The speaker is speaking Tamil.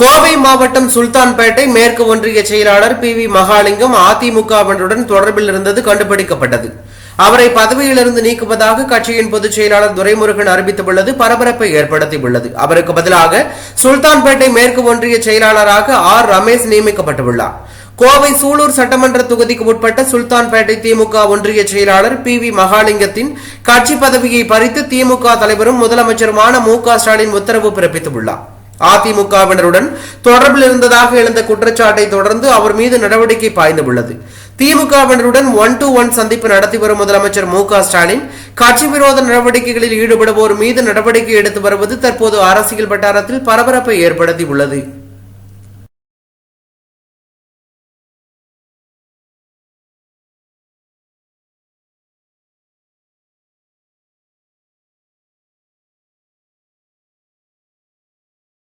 கோவை மாவட்டம் சுல்தான்பேட்டை மேற்கு ஒன்றிய செயலாளர் பி வி மகாலிங்கம் அதிமுகவினருடன் தொடர்பில் இருந்தது கண்டுபிடிக்கப்பட்டது. அவரை பதவியிலிருந்து நீக்குவதாக கட்சியின் பொதுச் செயலாளர் துரைமுருகன் அறிவித்துள்ளது. பரபரப்பை ஏற்படுத்தியுள்ளது. அவருக்கு பதிலாக சுல்தான்பேட்டை மேற்கு ஒன்றிய செயலாளராக ஆர். ரமேஷ் நியமிக்கப்பட்டுள்ளார். கோவை சூலூர் சட்டமன்ற தொகுதிக்கு உட்பட்ட சுல்தான்பேட்டை திமுக ஒன்றிய செயலாளர் பி வி மகாலிங்கத்தின் கட்சி பதவியை பறித்து திமுக தலைவரும் முதலமைச்சருமான மு க ஸ்டாலின் உத்தரவு பிறப்பித்துள்ளார். அதிமுகவினருடன் தொடர்பில் இருந்ததாக எழுந்த குற்றச்சாட்டை தொடர்ந்து அவர் மீது நடவடிக்கை பாய்ந்துள்ளது திமுகவினருடன் ஒன் டு ஒன் சந்திப்பு நடத்தி வரும் முதலமைச்சர் மு க ஸ்டாலின் கட்சி விரோத நடவடிக்கைகளில் ஈடுபடுவோர் மீது நடவடிக்கை எடுத்து வருவது தற்போது அரசியல் வட்டாரத்தில் பரபரப்பை ஏற்படுத்தியுள்ளது.